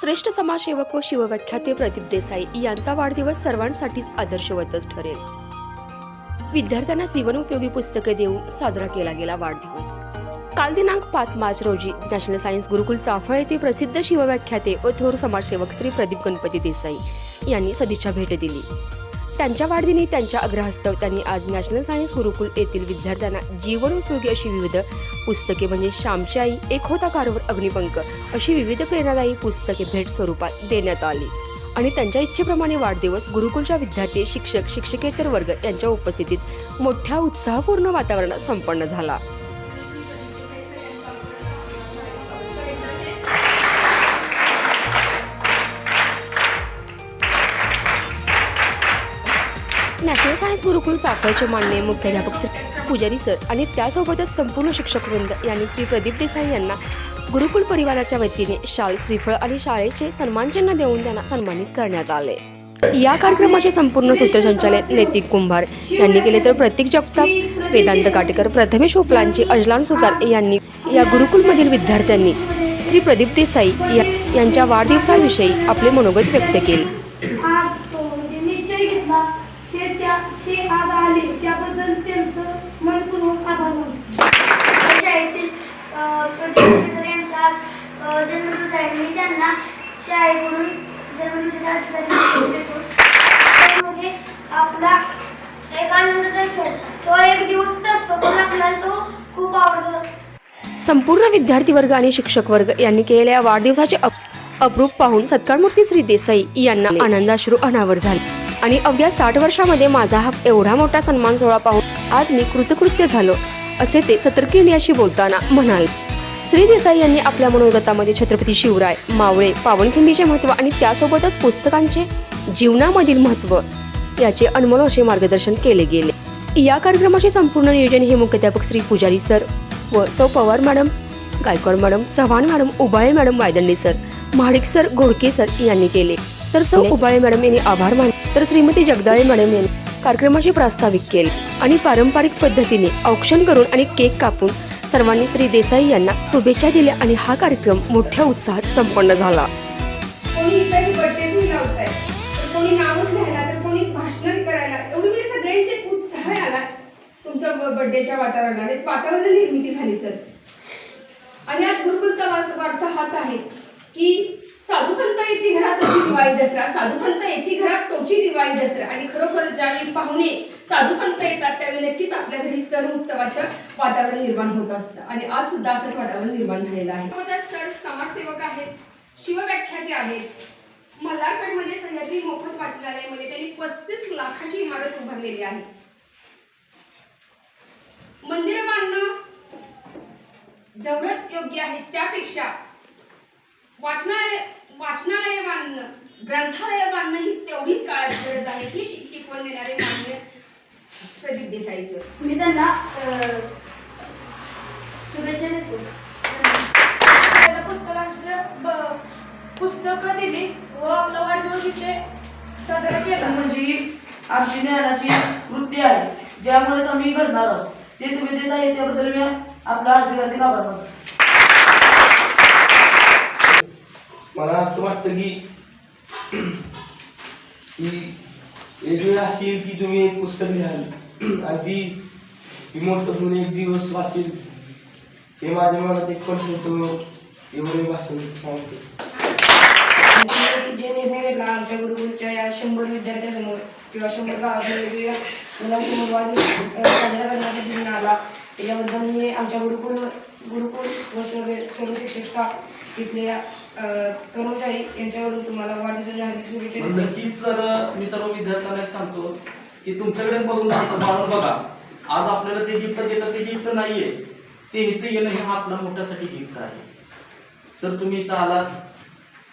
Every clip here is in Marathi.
श्रेष्ठ समाजसेवक व शिवव्याख्याते प्रदीप देसाई यांचा वाढदिवस सर्वांसाठीच आदर्शवतच ठरेल. विद्यार्थ्यांना जीवनोपयोगी पुस्तके देऊन साजरा केला गेला वाढदिवस. काल दिनांक पाच मार्च रोजी नॅशनल सायन्स गुरुकुल चाफळ येथे प्रसिद्ध शिवव्याख्याते व थोर समाजसेवक श्री प्रदीप गणपती देसाई यांनी सदिच्छा भेट दिली. त्यांच्या वाढदिनी त्यांच्या अग्रहस्तव त्यांनी आज नॅशनल सायन्स गुरुकुल येथील विद्यार्थ्यांना जीवनोपयोगी अशी विविध पुस्तके म्हणजे श्यामची आई एक होता कारवर अग्निपंख अशी विविध प्रेरणादायी पुस्तके भेट स्वरूपात देण्यात आली. आणि त्यांच्या इच्छेप्रमाणे वाढदिवस गुरुकुलच्या विद्यार्थी शिक्षक शिक्षकेतर वर्ग यांच्या उपस्थितीत मोठ्या उत्साहपूर्ण वातावरणात संपन्न झाला. नॅशनल सायन्स गुरुकुल चाफळचे मान्य मुख्याध्यापक श्री पुजारी सर आणि त्यासोबतच संपूर्ण शिक्षक वृंद यांनी श्री प्रदीप देसाई यांना गुरुकुल परिवाराच्या वतीने शाल श्रीफळ आणि शाळेचे सन्मानचिन्ह देऊन त्यांना सन्मानित करण्यात आले. या कार्यक्रमाचे संपूर्ण सूत्रसंचालन नैतिक कुंभार यांनी केले. तर प्रतीक जगताप वेदांत काटेकर प्रथमेश उपलांची अजलान सुतार यांनी या गुरुकुलमधील विद्यार्थ्यांनी श्री प्रदीप देसाई या- यांच्या वाढदिवसाविषयी आपले मनोगत व्यक्त केले आज तो म्हणजे निश्चय घेतला ते त्या ते आज आले त्याबद्दल त्यांचं मनपूर्वक आभार मानतो. शाळेतील अ, प्रदीप सर यांचा आज अ, जन्मदिवस आहे. मी त्यांना शाळेकडून जन्मदिवसाच्या आशीर्वाद देतो. ते म्हणजे आपला एक आनंदाचा क्षण तो एक दिवसच असतो पण आपल्याला तो खूप आवडतो. संपूर्ण विद्यार्थी वर्ग आणि शिक्षक वर्ग यांनी केलेल्या वाढदिवसाचे अप- अप्रूप पाहून सत्कारमूर्ती श्री देसाई यांना आनंदाश्रू अनावर झाले. आणि अवघ्या साठ वर्षामध्ये माझा हा एवढा मोठा सन्मान सोहळा पाहून आज मी कृतकृत्य झालो असे ते सतर्क इंडियाशी बोलताना म्हणाले. श्री देसाई यांनी आपल्या मनोगतामध्ये छत्रपती शिवराय मावळे पावनखिंडीचे महत्त्व आणि त्यासोबतच पुस्तकांचे जीवनामधील महत्त्व याचे अनमोल असे मार्गदर्शन केले गेले. या कार्यक्रमाचे संपूर्ण नियोजन हे मुख्याध्यापक श्री पुजारी सर व सौ Pawar madam Gaikwad madam Chavan madam Ubale madam Waydande sir Mahadik sir Ghodke sir यांनी केले. तर सौ उबाळे मॅडम यांनी आभार मानले. तर श्रीमती जगदाळे मॅडम यांनी कार्यक्रमाचे प्रास्ताविक केले आणि पारंपरिक पद्धतीने औक्षण करून आणि केक कापून सर्वांनी श्री देसाई यांना शुभेच्छा दिल्या आणि हा कार्यक्रम मोठ्या उत्साहात संपन्न झाला. बर्थडेच्या वातावरणाने वातावरण निर्मिती झाली सर आणि आज गुरुकुलचा वारसा हाच आहे की संत येते घरात तोची दिवाळी दसरा साधू संत येते घरात तोची दिवाळी दसरा. आणि खरोखर ज्यावेळी पाहुणे साधू संत येतात त्यावेळी नक्कीच आपल्या घरी सण उत्सवाचं वातावरण निर्माण होत असतं. आणि आज सुद्धा असंच वातावरण निर्माण झालेलं आहे. सर समाजसेवक आहेत शिवव्याख्याते आहेत. मल्हारपेठमध्ये सह्याद्री मोफत वाचनालयामध्ये त्यांनी पस्तीस लाखाची इमारत उभारलेली आहे. मंदिरं बांधणं जेवढंच योग्य आहे त्यापेक्षा वाचनालय वाचनालय बांधणं ग्रंथालय बांधणं ही तेवढीच काळाची गरज आहे ही शिक- शिकवण देणारे मान्य प्रदीप देसाई सर मी त्यांना शुभेच्छा देतो. त्याला पुस्तकांचं ब- पुस्तकं दिली व आपला वाढदिवस इथे साजरा केला. म्हणजे ही आमची ज्ञानाची वृत्ती आहे. ज्यामुळेच आम्ही घडणार आहोत. ते तुम्ही देत आहे त्याबद्दल मी आपला हार्दिक हार्दिक आभार मानतो. मला असं वाटतं की एक वेळ अशी येईल की तुम्ही एक पुस्तक लिहाल. आणि ती ती मोठं होऊन एक दिवस वाचेल. हे माझ्या मनात एक पण होतं. एवढे भाषण सांगतो. जे निर्णय घेतला आमच्या गुरुकुलच्या या शंभर विद्यार्थ्यांसमोर किंवा शंभर गावातील वेगवेगळ्या मुलांसमोर वाढदिवस साजरा करण्याचा निर्णय आला. त्याच्याबद्दल मी आमच्या गुरुकुल गुरुकुल व सर्व सर्व शिक्षक स्टाफ कर्मचारी यांच्याकडून तुम्हाला वाढदिवसाच्या हार्दिक शुभेच्छा देतो. नक्कीच सर मी सर्व विद्यार्थ्यांना एक सांगतो की तुमच्याकडे बघून बाळून बघा आज आपल्याला ते गिफ्ट देतात ते गिफ्ट नाहीये. ते इथे येणं हे आपला मोठ्यासाठी गिफ्ट आहे. सर तुम्ही इथं आलात.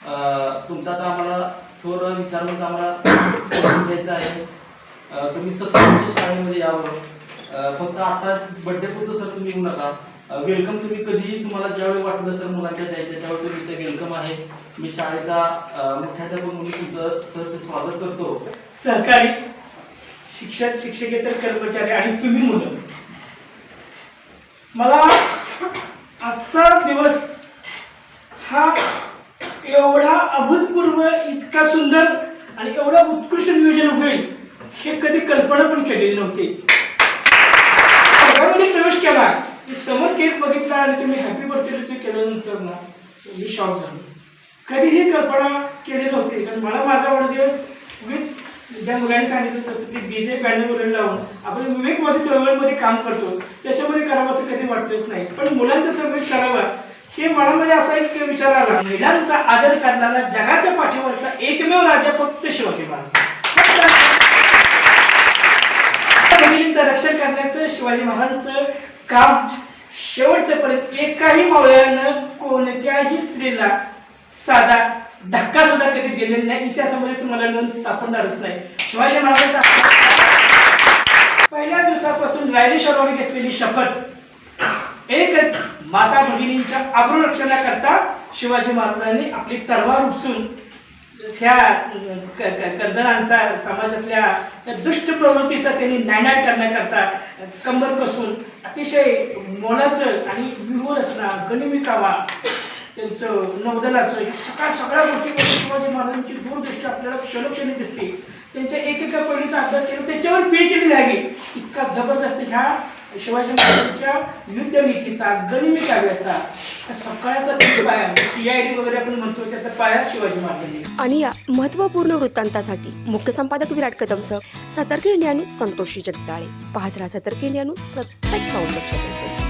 अं, तुमचा आता आम्हाला थोर विचारून आम्हाला समजून घ्यायचं आहे. अं, तुम्ही सतत शाळेमध्ये यावं. फक्त आता बड्डे पुरतं सर तुम्ही येऊ नका. वेलकम तुम्ही कधीही तुम्हाला ज्यावेळी वाटलं सर मुलांच्या द्यायच्या त्यावेळी तुम्ही इथे वेलकम आहे. मी शाळेचा अं, मुख्याध्यापक म्हणून तुमचं सरचं स्वागत करतो. सहकारी शिक्षक शिक्षकेतर कर्मचारी आणि तुम्ही मुलं. मला आजचा दिवस हा एवढा अभूतपूर्व इतका सुंदर आणि एवढं उत्कृष्ट नियोजन होईल हे कधी कल्पना पण केलेली नव्हती. सगळ्यामध्ये प्रवेश केला. की समोर केक बघितला आणि तुम्ही हॅपी बर्थडेचं केल्यानंतर ना मी शॉक झालो. कधीही कल्पना केली नव्हती कारण मला माझा वाढदिवस उगीच ज्या मुलांनी सांगितलं तसं ते डी जे बँड वगैरे लावून आपण विवेकवादी चळवळीमध्ये काम करतो. त्याच्यामध्ये करावं असं कधी वाटतच नाही. पण मुलांचा समावेश करावा हे मनामध्ये म्हणजे असा एक विचार आला. महिलांचा आदर करणारा जगाच्या पाठीवरचा एकमेव राजा फक्त शिवाजी महाराज. त्या रक्षण करण्याचं शिवाजी महाराजांचं काम शेवटपर्यंत एकाही मावळ्यानं कोणत्याही स्त्रीला साधा धक्का सुद्धा कधी दिलेला नाही. इतिहासामध्ये तुम्हाला नोंद सापडणारच नाही. शिवाजी महाराजांचा पहिल्या दिवसापासून रायरेश्वरावर घेतलेली शपथ. एकच माता भगिनींच्या आबरू रक्षणाकरता शिवाजी महाराजांनी आपली तलवार उपसून ह्या क- कर्जनांचा समाजातल्या दुष्ट प्रवृत्तीचा त्यांनी नायनाट करण्याकरता कंबर कसून अतिशय मोलाचं आणि व्यूहरचना गणिमिकावा त्यांचं नौदलाचं या सगळ्या सगळ्या गोष्टी शिवाजी महाराजांची दूरदृष्टी आपल्याला क्षणक्षणी दिसते. त्यांच्या एकेका पहिलीचा अभ्यास केला त्याच्यावर पीएचडी लागली इतका जबरदस्त ह्या शिवाजी महाराजांच्या युद्धनीतीचा गनिमी काव्याचा त्या पाया म्हणजे सी वगैरे आपण म्हणतो त्याचा पाया शिवाजी महाराजांनी. आणि या महत्त्वपूर्ण वृत्तांतासाठी मुख्य संपादक विराट कदम सह सतर्क इंडिया न्यूज संतोषी जगदाळे पाहत राहा सतर्क इंडिया न्यूज प्रत्येक पाऊल लक्षात